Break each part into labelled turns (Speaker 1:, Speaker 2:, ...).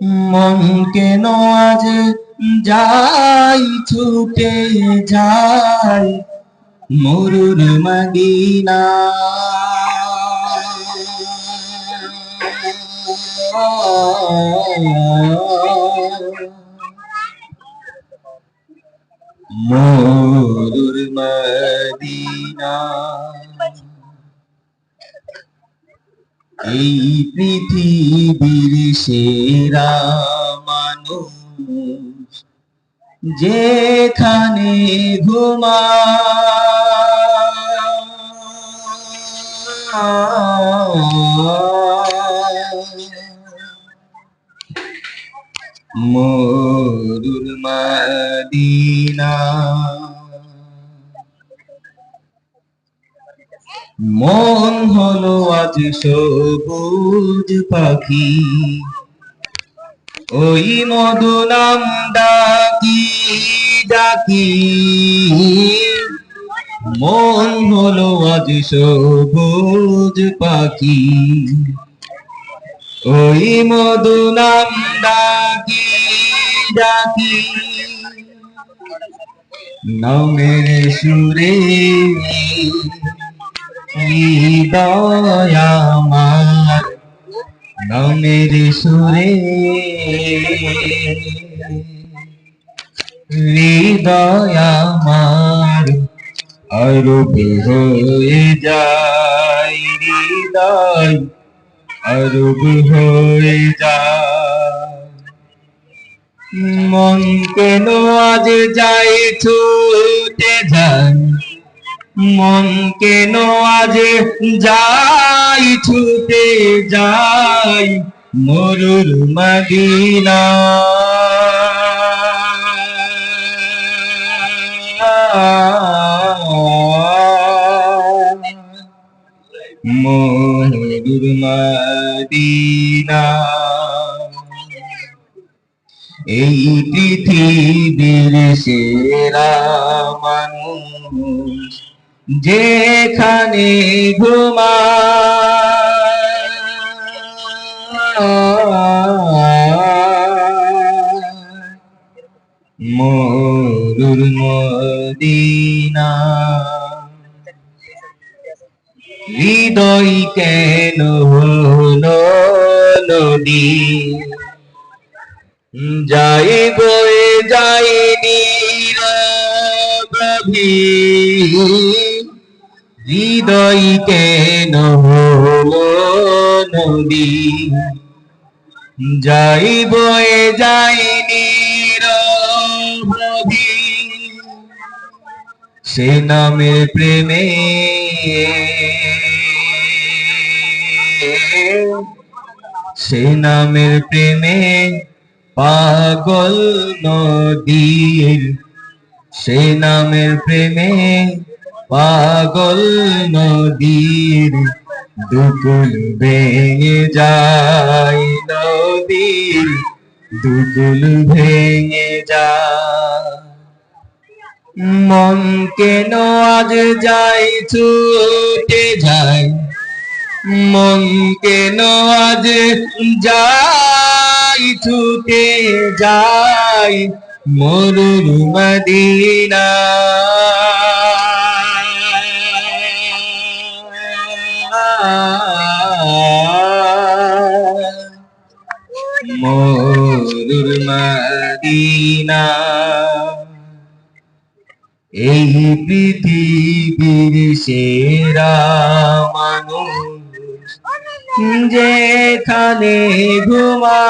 Speaker 1: মন কেন আজ যাই ছুটে যাই? মরুর মদিনা মরুর মদিনা এই পৃথিবীর সেরা মানুষ যেখানে ঘুমা মরুর মদিনা মন হলো আজ সবুজ পাখি। ওই মধু নাম ডাকি ডাকি। মন হলো আজ সবুজ পাখি। ওই মধু নাম ডাকি ডাকি। নামের সুরে হৃদয় আমার, নামের সুরে। হৃদয় আমার অরূপ হয়ে যায় হৃদয় অরূপ হয়ে যায় মন কেন আজ যায় ছুটে যায়? মন কেন আজ যাই ছুটে যাই মরুর মদিনা মরুর মদিনা এই পৃথিবীর সেরা মানুষ যেখানে ঘুমা মরুর মদিনা। হৃদয় কেন হলো নদী? যাই বয়ে যাই হৃদয় কেন নদী? যাই বয়ে যাই নিরবধি সে নামের প্রেমে সে নামের প্রেমে পাগল নদীর সে নামের প্রেমে পাগল নদীর দুকুল ভেঙে যায়, নদীর দুকুল ভেঙে যায়। মন কেন আজ যাই ছুটে যায়? মন কেন আজ যাই ছুটে যাই মরুর মদিনা মরুর মদিনা এই পৃথিবীর সেরা মানুষ যেখানে ঘুমা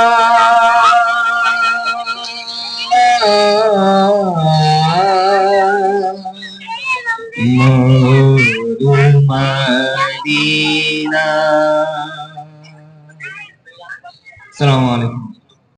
Speaker 1: মদিনা আসসালামু আলাইকুম